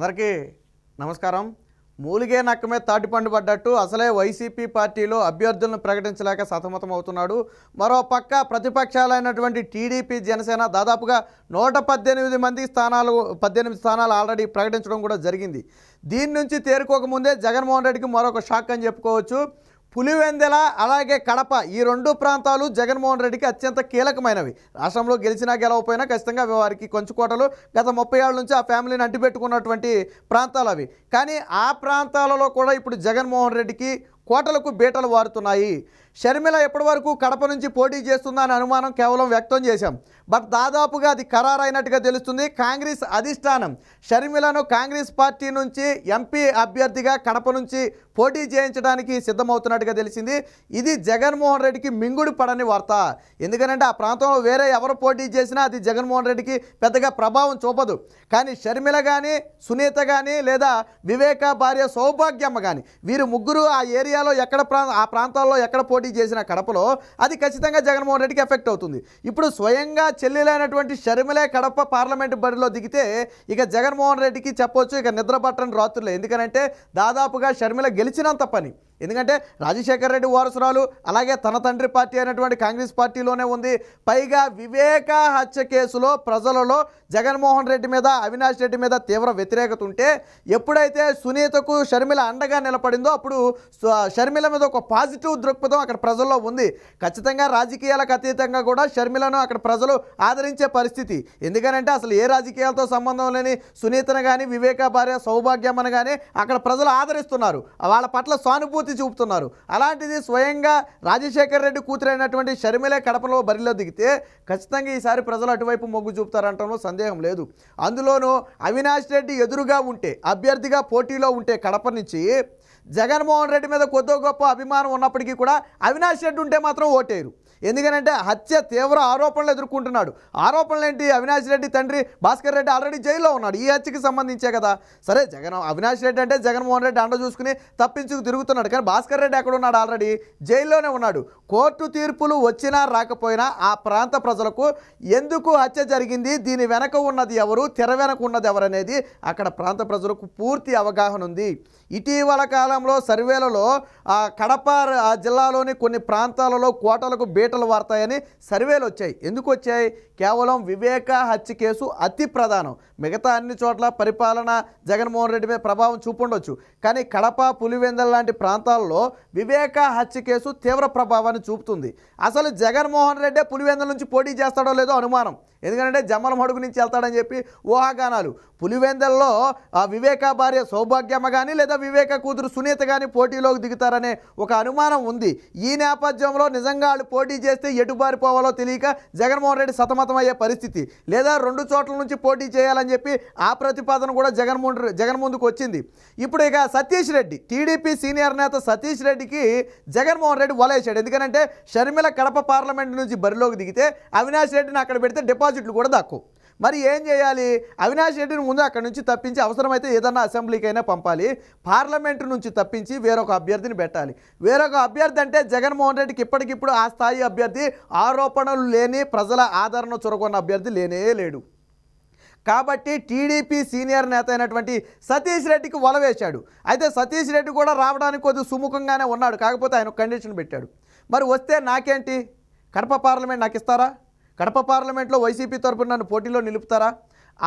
అందరికీ నమస్కారం. మూలిగే నక్క మీద తాటిపండు పడ్డట్టు అసలే వైసీపీ పార్టీలో అభ్యర్థులను ప్రకటించలేక సతమతం అవుతున్నాడు. మరో పక్క ప్రతిపక్షాలైనటువంటి టీడీపీ జనసేన దాదాపుగా నూట పద్దెనిమిది మంది స్థానాలు పద్దెనిమిది స్థానాలు ఆల్రెడీ ప్రకటించడం కూడా జరిగింది. దీని నుంచి తేరుకోకముందే జగన్మోహన్ రెడ్డికి మరొక షాక్ అని చెప్పుకోవచ్చు. పులివెందెల అలాగే కడప ఈ రెండు ప్రాంతాలు జగన్మోహన్ రెడ్డికి అత్యంత కీలకమైనవి. రాష్ట్రంలో గెలిచినా గెలవపోయినా ఖచ్చితంగా వారికి కొంచుకోటలు గత ముప్పై ఏళ్ళ నుంచి ఆ ఫ్యామిలీని అంటిపెట్టుకున్నటువంటి ప్రాంతాలు అవి. కానీ ఆ ప్రాంతాలలో కూడా ఇప్పుడు జగన్మోహన్ రెడ్డికి కోటలకు బీటలు వారుతున్నాయి. షర్మిల ఎప్పటి వరకు కడప నుంచి పోటీ చేస్తుందా అనే అనుమానం కేవలం వ్యక్తం చేశాం. బట్ దాదాపుగా అది ఖరారైనట్టుగా తెలుస్తుంది. కాంగ్రెస్ అధిష్టానం షర్మిలను కాంగ్రెస్ పార్టీ నుంచి ఎంపీ అభ్యర్థిగా కడప నుంచి పోటీ చేయించడానికి సిద్ధమవుతున్నట్టుగా తెలిసింది. ఇది జగన్మోహన్ రెడ్డికి మింగుడు పడని వార్త. ఎందుకంటే ఆ ప్రాంతంలో వేరే ఎవరు పోటీ చేసినా అది జగన్మోహన్ రెడ్డికి పెద్దగా ప్రభావం చూపదు. కానీ షర్మిల కానీ సునీత కానీ లేదా వివేక భార్య సౌభాగ్యమ్మ కానీ వీరు ముగ్గురు ఆ ఏరియాలో ఎక్కడ ప్రా ఆ ప్రాంతాల్లో ఎక్కడ పోటీ చేసిన కడపలో అది ఖచ్చితంగా జగన్మోహన్ రెడ్డికి ఎఫెక్ట్ అవుతుంది. ఇప్పుడు స్వయంగా చెల్లెలైనటువంటి షర్మిలే కడప పార్లమెంటు బరిలో దిగితే ఇక జగన్మోహన్ రెడ్డికి చెప్పొచ్చు ఇక నిద్ర పట్టని రాత్రులే. ఎందుకంటే దాదాపుగా షర్మిల గెలిచినంత పని. ఎందుకంటే రాజశేఖర రెడ్డి వారసురాలు అలాగే తన తండ్రి పార్టీ అయినటువంటి కాంగ్రెస్ పార్టీలోనే ఉంది. పైగా వివేక హత్య కేసులో ప్రజలలో జగన్మోహన్ రెడ్డి మీద అవినాష్ రెడ్డి మీద తీవ్ర వ్యతిరేకత ఉంటే ఎప్పుడైతే సునీతకు షర్మిల అండగా నిలబడిందో అప్పుడు షర్మిల మీద ఒక పాజిటివ్ దృక్పథం అక్కడ ప్రజల్లో ఉంది. ఖచ్చితంగా రాజకీయాలకు అతీతంగా కూడా షర్మిలను అక్కడ ప్రజలు ఆదరించే పరిస్థితి. ఎందుకనంటే అసలు ఏ రాజకీయాలతో సంబంధం లేని సునీతను కానీ వివేక భార్య సౌభాగ్యమ్మను కానీ అక్కడ ప్రజలు ఆదరిస్తున్నారు. వాళ్ళ పట్ల సానుభూతి చూపుతున్నారు. అలాంటిది స్వయంగా రాజశేఖర్ రెడ్డి కూతురైనటువంటి షర్మిలే కడపలో బరిలో దిగితే ఖచ్చితంగా ఈసారి ప్రజలు అటువైపు మొగ్గు చూపుతారంటంలో సందేహం లేదు. అందులోనూ అవినాష్ రెడ్డి ఎదురుగా ఉంటే అభ్యర్థిగా పోటీలో ఉంటే కడప నుంచి జగన్మోహన్ రెడ్డి మీద కొద్దో గొప్ప అభిమానం ఉన్నప్పటికీ కూడా అవినాష్ రెడ్డి ఉంటే మాత్రం ఓటేరు ఎందుకనంటే హత్య తీవ్ర ఆరోపణలు ఎదుర్కొంటున్నాడు. ఆరోపణలు ఏంటి? అవినాష్ రెడ్డి తండ్రి భాస్కర్ రెడ్డి ఆల్రెడీ జైల్లో ఉన్నాడు. ఈ హత్యకి సంబంధించే కదా. సరే జగన్ అవినాష్ రెడ్డి అంటే జగన్మోహన్ రెడ్డి అండ చూసుకుని తప్పించుకు తిరుగుతున్నాడు. కానీ భాస్కర్ రెడ్డి ఎక్కడ ఉన్నాడు ఆల్రెడీ? జైల్లోనే ఉన్నాడు. కోర్టు తీర్పులు వచ్చినా రాకపోయినా ఆ ప్రాంత ప్రజలకు ఎందుకు హత్య జరిగింది? దీని వెనక ఉన్నది ఎవరు? తెర వెనక ఉన్నది ఎవరనేది అక్కడ ప్రాంత ప్రజలకు పూర్తి అవగాహన ఉంది. ఇటీవల కాలంలో సర్వేలలో ఆ కడప ఆ జిల్లాలోని కొన్ని ప్రాంతాలలో కోటలకు బీటలు వారతాయని సర్వేలు వచ్చాయి. ఎందుకు వచ్చాయి? కేవలం వివేక హత్య కేసు అతి ప్రధానం. మిగతా అన్ని చోట్ల పరిపాలన జగన్మోహన్ రెడ్డి మీద ప్రభావం చూపుండొచ్చు. కానీ కడప పులివెందల లాంటి ప్రాంతాల్లో వివేక హత్య కేసు తీవ్ర ప్రభావాన్ని చూపుతుంది. అసలు జగన్మోహన్ రెడ్డే పులివెందల నుంచి పోటీ చేస్తాడో లేదో అనుమానం. ఎందుకంటే జమ్మల మడుగు నుంచి వెళ్తాడని చెప్పి ఊహాగానాలు. పులివెందల్లో ఆ వివేక భార్య సౌభాగ్యమ్మ కానీ లేదా వివేక కూతురు సునీత కానీ పోటీలోకి దిగుతారనే ఒక అనుమానం ఉంది. ఈ నేపథ్యంలో నిజంగా వాళ్ళు పోటీ చేస్తే ఎటుబారిపోవాలో తెలియక జగన్మోహన్ రెడ్డి సతమతమయ్యే పరిస్థితి. లేదా రెండు చోట్ల నుంచి పోటీ చేయాలని చెప్పి ఆ ప్రతిపాదన కూడా జగన్మోహన్ జగన్ ముందుకు వచ్చింది. ఇప్పుడు ఇక సతీష్ రెడ్డి టీడీపీ సీనియర్ నేత సతీష్ రెడ్డికి జగన్మోహన్ రెడ్డి వలేశాడు. ఎందుకంటే షర్మిల కడప పార్లమెంట్ నుంచి బరిలోకి దిగితే అవినాష్ రెడ్డిని అక్కడ పెడితే డిపాజిట్లు కూడా దక్కు. మరి ఏం చేయాలి? అవినాష్ రెడ్డిని ముందు అక్కడ నుంచి తప్పించి అవసరమైతే ఏదన్నా అసెంబ్లీకైనా పంపాలి. పార్లమెంటు నుంచి తప్పించి వేరొక అభ్యర్థిని పెట్టాలి. వేరొక అభ్యర్థి అంటే జగన్మోహన్ రెడ్డికి ఇప్పటికిప్పుడు ఆ స్థాయి అభ్యర్థి ఆరోపణలు లేని ప్రజల ఆదరణ చొరగొన్న అభ్యర్థి లేనే లేడు. కాబట్టి టీడీపీ సీనియర్ నేత అయినటువంటి సతీష్ రెడ్డికి వలవేశాడు అయితే సతీష్ రెడ్డి కూడా రావడానికి కొద్ది సుముఖంగానే ఉన్నాడు. కాకపోతే ఆయన కండిషన్ పెట్టాడు. మరి వస్తే నాకేంటి? కడప పార్లమెంట్ నాకు ఇస్తారా? కడప పార్లమెంట్లో వైసీపీ తరపున నన్ను పోటీలో నిలుపుతారా?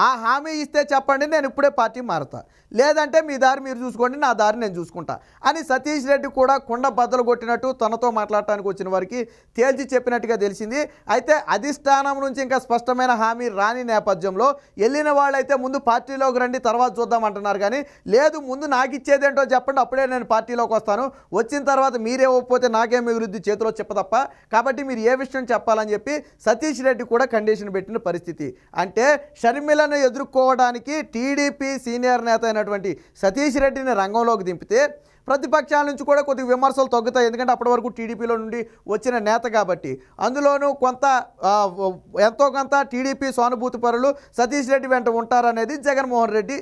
ఆ హామీ ఇస్తే చెప్పండి నేను ఇప్పుడే పార్టీ మారుతా. లేదంటే మీ దారి మీరు చూసుకోండి నా దారి నేను చూసుకుంటా అని సతీష్ రెడ్డి కూడా కుండ బద్దలు కొట్టినట్టు తనతో మాట్లాడటానికి వచ్చిన వారికి తేల్చి చెప్పినట్టుగా తెలిసింది. అయితే అధిష్టానం నుంచి ఇంకా స్పష్టమైన హామీ రాని నేపథ్యంలో వెళ్ళిన వాళ్ళైతే ముందు పార్టీలోకి రండి తర్వాత చూద్దాం అంటున్నారు కానీ లేదు ముందు నాకు ఇచ్చేదేంటో చెప్పండి అప్పుడే నేను పార్టీలోకి వస్తాను. వచ్చిన తర్వాత మీరే ఇవ్వకపోతే నాకేం అభివృద్ధి చేతిలో చెప్పదప్ప కాబట్టి మీరు ఏ విషయం చెప్పాలని చెప్పి సతీష్ రెడ్డి కూడా కండిషన్ పెట్టిన పరిస్థితి. అంటే షర్మిల షర్మిలను ఎదుర్కోవడానికి టీడీపీ సీనియర్ నేత అయినటువంటి సతీష్ రెడ్డిని రంగంలోకి దింపితే ప్రతిపక్షాల నుంచి కూడా కొద్దిగా విమర్శలు తగ్గుతాయి. ఎందుకంటే అప్పటి వరకు టీడీపీలో నుండి వచ్చిన నేత కాబట్టి. అందులోనూ కొంత ఎంతో కొంత టీడీపీ సానుభూతి పరులు సతీష్ రెడ్డి వెంట ఉంటారనేది జగన్మోహన్ రెడ్డి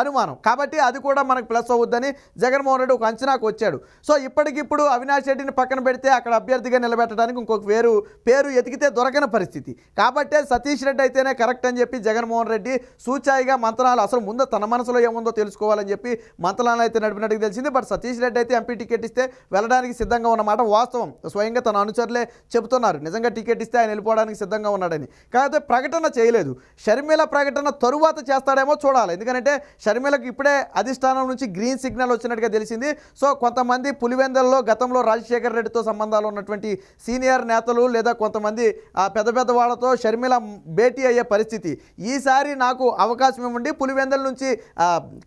అనుమానం. కాబట్టి అది కూడా మనకు ప్లస్ అవుద్దని జగన్మోహన్ రెడ్డి ఒక అంచనాకు వచ్చాడు. సో ఇప్పటికిప్పుడు అవినాష్ రెడ్డిని పక్కన పెడితే అక్కడ అభ్యర్థిగా నిలబెట్టడానికి ఇంకొక వేరు పేరు ఎతికితే దొరకని పరిస్థితి. కాబట్టే సతీష్ రెడ్డి అయితేనే కరెక్ట్ అని చెప్పి జగన్మోహన్ రెడ్డి సూచాయిగా మంత్రాలు అసలు ముందు తన మనసులో ఏముందో తెలుసుకోవాలని చెప్పి మంత్రాలు అయితే నడిపినట్టుగా తెలిసింది. బట్ సతీష్ రెడ్డి అయితే ఎంపీ టికెట్ ఇస్తే వెళ్ళడానికి సిద్ధంగా ఉన్నమాట వాస్తవం. స్వయంగా తన అనుచరులే చెబుతున్నారు. నిజంగా టికెట్ ఇస్తే ఆయన వెళ్ళిపోవడానికి సిద్ధంగా ఉన్నాడని. కాకపోతే ప్రకటన చేయలేదు. షర్మిల ప్రకటన తరువాత చేస్తాడేమో చూడాలి. ఎందుకంటే షర్మిలకు ఇప్పుడే అధిష్టానం నుంచి గ్రీన్ సిగ్నల్ వచ్చినట్టుగా తెలిసింది. సో కొంతమంది పులివెందల్లో గతంలో రాజశేఖర రెడ్డితో సంబంధాలు ఉన్నటువంటి సీనియర్ నేతలు లేదా కొంతమంది ఆ పెద్ద పెద్ద వాళ్ళతో షర్మిల భేటీ అయ్యే పరిస్థితి. ఈసారి నాకు అవకాశం ఇవ్వండి. పులివెందల నుంచి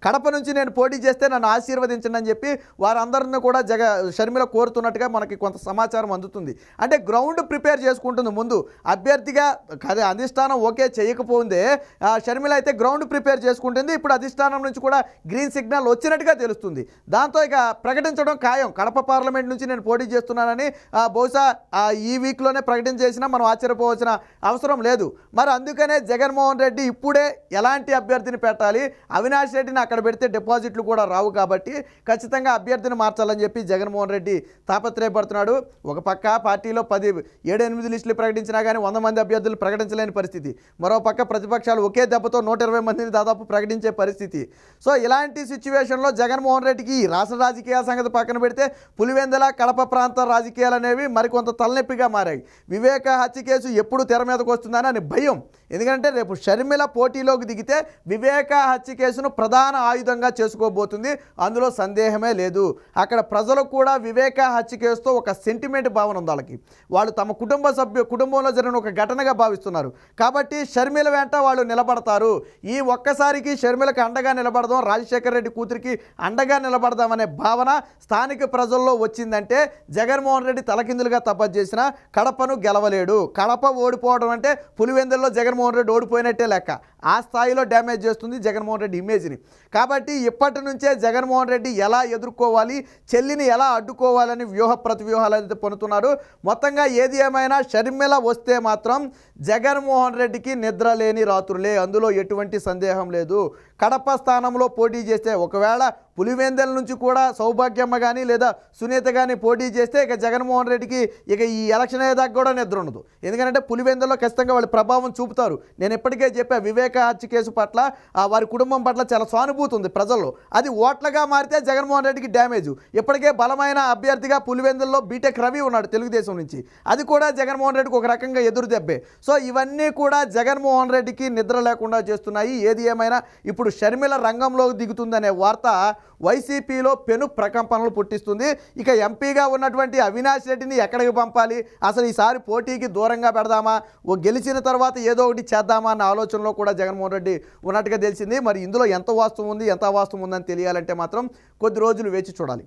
కడప నుంచి నేను పోటీ చేస్తే నన్ను ఆశీర్వదించండి అని చెప్పి వారందరిని కూడా జగ షర్మిల కోరుతున్నట్టుగా మనకి కొంత సమాచారం అందుతుంది. అంటే గ్రౌండ్ ప్రిపేర్ చేసుకుంటుంది ముందు. అభ్యర్థిగా అదే అధిష్టానం ఓకే చేయకపోయిందే ఆ, షర్మిల అయితే గ్రౌండ్ ప్రిపేర్ చేసుకుంటుంది. ఇప్పుడు అధిష్టానం నుంచి కూడా గ్రీన్ సిగ్నల్ వచ్చినట్టుగా తెలుస్తుంది. దాంతో ఇక ప్రకటించడం ఖాయం. కడప పార్లమెంట్ నుంచి నేను పోటీ చేస్తున్నానని బహుశా ఈ వీక్లోనే ప్రకటన చేసినా మనం ఆశ్చర్యపోవాల్సిన అవసరం లేదు. మరి అందుకనే జగన్మోహన్ రెడ్డి ఇప్పుడే ఎలాంటి అభ్యర్థిని పెట్టాలి? అవినాష్ రెడ్డిని అక్కడ పెడితే డిపాజిట్లు కూడా రావు కాబట్టి ఖచ్చితంగా అభ్యర్థిని మార్చాలని చెప్పి జగన్మోహన్ రెడ్డి తాపత్రయపడుతున్నాడు. ఒక పక్క పార్టీలో పది ఏడు ఎనిమిది లిస్టులు ప్రకటించినా కానీ వంద మంది అభ్యర్థులు ప్రకటించలేని పరిస్థితి. మరో పక్క ప్రతిపక్షాలు ఒకే దెబ్బతో నూట ఇరవై మందిని దాదాపు ప్రకటించే పరిస్థితి. సో ఇలాంటి సిచ్యువేషన్లో జగన్మోహన్ రెడ్డికి రాష్ట్ర రాజకీయాల సంగతి పక్కన పెడితే పులివెందల కడప ప్రాంత రాజకీయాలు అనేవి మరికొంత తలనొప్పిగా మారాయి. వివేక హత్య కేసు ఎప్పుడు తెర మీదకు వస్తుందని అని భయం. ఎందుకంటే రేపు షర్మిల పోటీలోకి దిగితే వివేక హత్య కేసును ప్రధాన ఆయుధంగా చేసుకోబోతుంది. అందులో సందేహమే లేదు. అక్కడ ప్రజలు కూడా వివేక హత్య కేసుతో ఒక సెంటిమెంట్ భావన ఉంది వాళ్ళకి. వాళ్ళు తమ కుటుంబ సభ్యు కుటుంబంలో జరిగిన ఒక ఘటనగా భావిస్తున్నారు. కాబట్టి షర్మిల వెంట వాళ్ళు నిలబడతారు. ఈ ఒక్కసారికి షర్మిలకు అండగా నిలబడదాం రాజశేఖర రెడ్డి కూతురికి అండగా నిలబడదామనే భావన స్థానిక ప్రజల్లో వచ్చిందంటే జగన్మోహన్ రెడ్డి తలకిందులుగా తపస్సు చేసిన కడపను గెలవలేడు. కడప ఓడిపోవడం అంటే పులివెందుల్లో జగన్మోహన్ రెడ్డి ఓడిపోయినట్టే లెక్క. ఆ స్థాయిలో డ్యామేజ్ చేస్తుంది జగన్మోహన్ రెడ్డి ఇమేజ్ని. కాబట్టి ఇప్పటి నుంచే జగన్మోహన్ రెడ్డి ఎలా ఎదుర్కోవాలి చెల్లిని ఎలా అడ్డుకోవాలని వ్యూహ ప్రతివ్యూహాలు అయితే పొందుతున్నారు మొత్తంగా ఏది ఏమైనా షర్మిల వస్తే మాత్రం జగన్మోహన్ రెడ్డికి నిద్ర లేని రాత్రులే. అందులో ఎటువంటి సందేహం లేదు. కడప స్థానంలో పోటీ చేస్తే ఒకవేళ పులివేందల నుంచి కూడా సౌభాగ్యమ్మ కానీ లేదా సునీత కానీ పోటీ చేస్తే ఇక జగన్మోహన్ రెడ్డికి ఇక ఈ ఎలక్షన్ అయ్యేదాకా కూడా నిద్ర ఉండదు. ఎందుకంటే పులివేందల్లో ఖచ్చితంగా వాళ్ళు ప్రభావం చూపుతారు. నేను ఇప్పటికే చెప్పా వివేక హత్య కేసు పట్ల ఆ వారి కుటుంబం పట్ల చాలా సానుభూతి ఉంది ప్రజల్లో. అది ఓట్లగా మారితే జగన్మోహన్ రెడ్డికి డ్యామేజ్. ఇప్పటికే బలమైన అభ్యర్థిగా పులివెందుల్లో బీటెక్ రవి ఉన్నాడు తెలుగుదేశం నుంచి. అది కూడా జగన్మోహన్ రెడ్డికి ఒక రకంగా ఎదురు దెబ్బే. సో ఇవన్నీ కూడా జగన్మోహన్ రెడ్డికి నిద్ర లేకుండా చేస్తున్నాయి. ఏది ఏమైనా ఇప్పుడు షర్మిల రంగంలోకి దిగుతుందనే వార్త వైసీపీలో పెను ప్రకంపనలు పుట్టిస్తుంది. ఇక ఎంపీగా ఉన్నటువంటి అవినాష్ రెడ్డిని ఎక్కడికి పంపాలి? అసలు ఈసారి పోటీకి దూరంగా పెడదామా? ఓ గెలిచిన తర్వాత ఏదో ఒకటి చేద్దామా అన్న ఆలోచనలో కూడా జగన్మోహన్ రెడ్డి ఉన్నట్టుగా తెలిసింది. మరి ఇందులో ఎంత వాస్తవం ఉంది ఎంత వాస్తవం ఉందని తెలియాలంటే మాత్రం కొద్ది రోజులు వేచి చూడాలి.